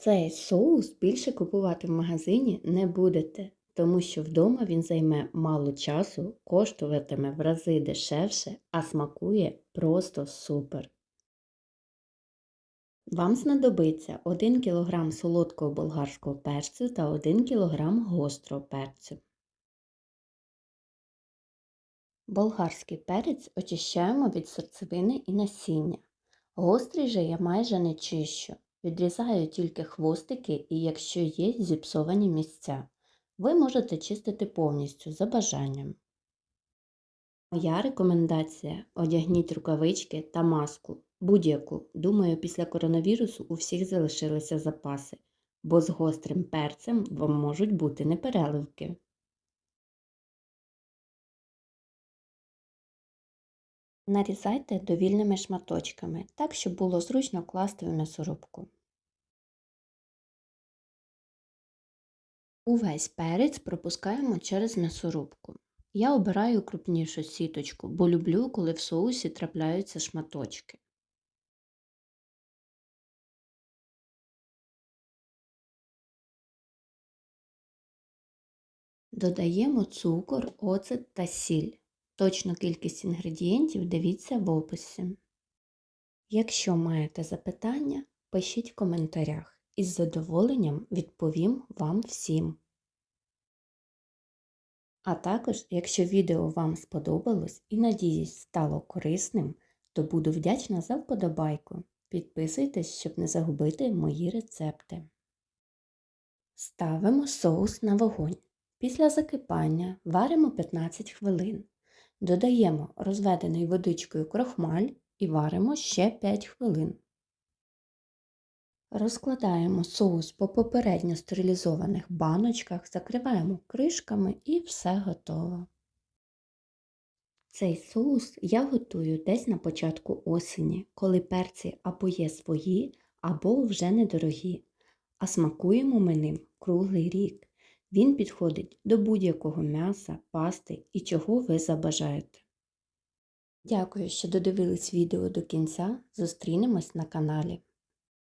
Цей соус більше купувати в магазині не будете, тому що вдома він займе мало часу, коштуватиме в рази дешевше, а смакує просто супер. Вам знадобиться 1 кг солодкого болгарського перцю та 1 кг гострого перцю. Болгарський перець очищаємо від серцевини і насіння. Гострий же я майже не чищу. Відрізаю тільки хвостики і якщо є зіпсовані місця. Ви можете чистити повністю за бажанням. Моя рекомендація одягніть рукавички та маску. Будь-яку. Думаю, після коронавірусу у всіх залишилися запаси, бо з гострим перцем вам можуть бути непереливки. Нарізайте довільними шматочками, так, щоб було зручно класти в м'ясорубку. Увесь перець пропускаємо через м'ясорубку. Я обираю крупнішу сіточку, бо люблю, коли в соусі трапляються шматочки. Додаємо цукор, оцет та сіль. Точну кількість інгредієнтів дивіться в описі. Якщо маєте запитання, пишіть в коментарях із задоволенням відповім вам всім. А також, якщо відео вам сподобалось і надіюсь стало корисним, то буду вдячна за вподобайку. Підписуйтесь, щоб не загубити мої рецепти. Ставимо соус на вогонь. Після закипання варимо 15 хвилин. Додаємо розведений водичкою крохмаль і варимо ще 5 хвилин. Розкладаємо соус по попередньо стерилізованих баночках, закриваємо кришками і все готово. Цей соус я готую десь на початку осені, коли перці або є свої, або вже недорогі, а смакуємо ми ним круглий рік. Він підходить до будь-якого м'яса, пасти і чого ви забажаєте. Дякую, що додивились відео до кінця. Зустрінемось на каналі.